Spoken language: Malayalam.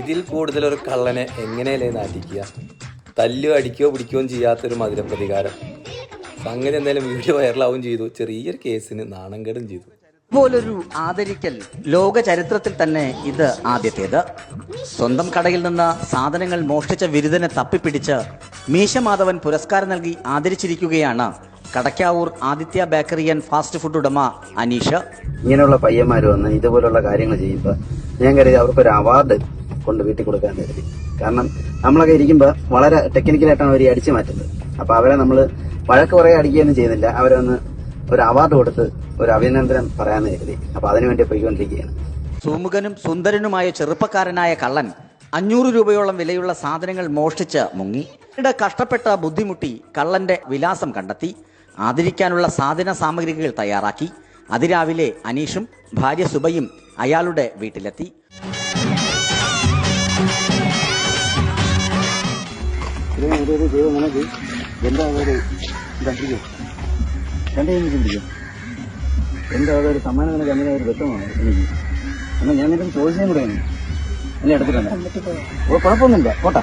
ഇതിൽ കൂടുതൽ ഒരു കള്ളനെ എങ്ങനെയല്ലേ നാട്ടിക്കുക തല്ലു അടിക്കുകയോ പിടിക്കുകയോ ചെയ്യാത്തൊരു മധുര പ്രതികാരം സംഗതി എന്തായാലും വീഡിയോ വൈറലാവും ചെയ്തു. ചെറിയൊരു കേസിന് നാണംകേടും ചെയ്തു. പോലൊരു ആദരിക്കൽ ലോക ചരിത്രത്തിൽ തന്നെ ഇത് ആദ്യത്തേത്. സ്വന്തം കടയിൽ നിന്ന് സാധനങ്ങൾ മോഷ്ടിച്ച വിരുദ്ധനെ തപ്പിപ്പിടിച്ച് മീശമാധവൻ പുരസ്കാരം നൽകി ആദരിച്ചിരിക്കുകയാണ് Kadakkavoor Aditya bakery and fast food ഉടമ അനീഷ. ഇങ്ങനെയുള്ള പയ്യന്മാർ വന്ന് ഇതുപോലുള്ള കാര്യങ്ങൾ ചെയ്യുമ്പോൾ ഞാൻ കരുതി അവർക്കൊരു അവാർഡ് കൊണ്ട് വീട്ടിൽ കൊടുക്കാൻ കരുതി. കാരണം നമ്മളൊക്കെ ഇരിക്കുമ്പോൾ വളരെ ടെക്നിക്കലായിട്ടാണ് അവർ അടിച്ചു മാറ്റുന്നത്. അപ്പൊ അവരെ നമ്മൾ വഴക്ക് കുറേ അടിക്കുകയൊന്നും ചെയ്യുന്നില്ല. അവരെ ഒന്ന് ഒരു അവാർഡ് കൊടുത്ത് ഒരു അഭിനന്ദനം പറയാമെന്ന് കരുതി. അപ്പൊ അതിനുവേണ്ടി പോയിക്കൊണ്ടിരിക്കുകയാണ്. സുമുഖനും സുന്ദരനുമായ ചെറുപ്പക്കാരനായ കള്ളൻ അഞ്ഞൂറ് രൂപയോളം വിലയുള്ള സാധനങ്ങൾ മോഷ്ടിച്ച് മുങ്ങി. പിന്നീട് കഷ്ടപ്പെട്ട ബുദ്ധിമുട്ടി കള്ളന്റെ വിലാസം കണ്ടെത്തി. ആദരിക്കാനുള്ള സാധന സാമഗ്രികൾ തയ്യാറാക്കി അതിരാവിലെ അനീഷും ഭാര്യ സുബയും അയാളുടെ വീട്ടിലെത്തി. എന്താ ഒരു സമ്മാനം നിനക്ക് അങ്ങനെ ഒരു വ്യക്തമാണ്? എനിക്ക് എന്നാൽ ഞാൻ നിനക്ക് ചോദിച്ചതും കൂടെയാണ് അല്ലേ എടുത്തിട്ടുണ്ട് ഓ കുഴപ്പമൊന്നുമില്ല. പോട്ടാ.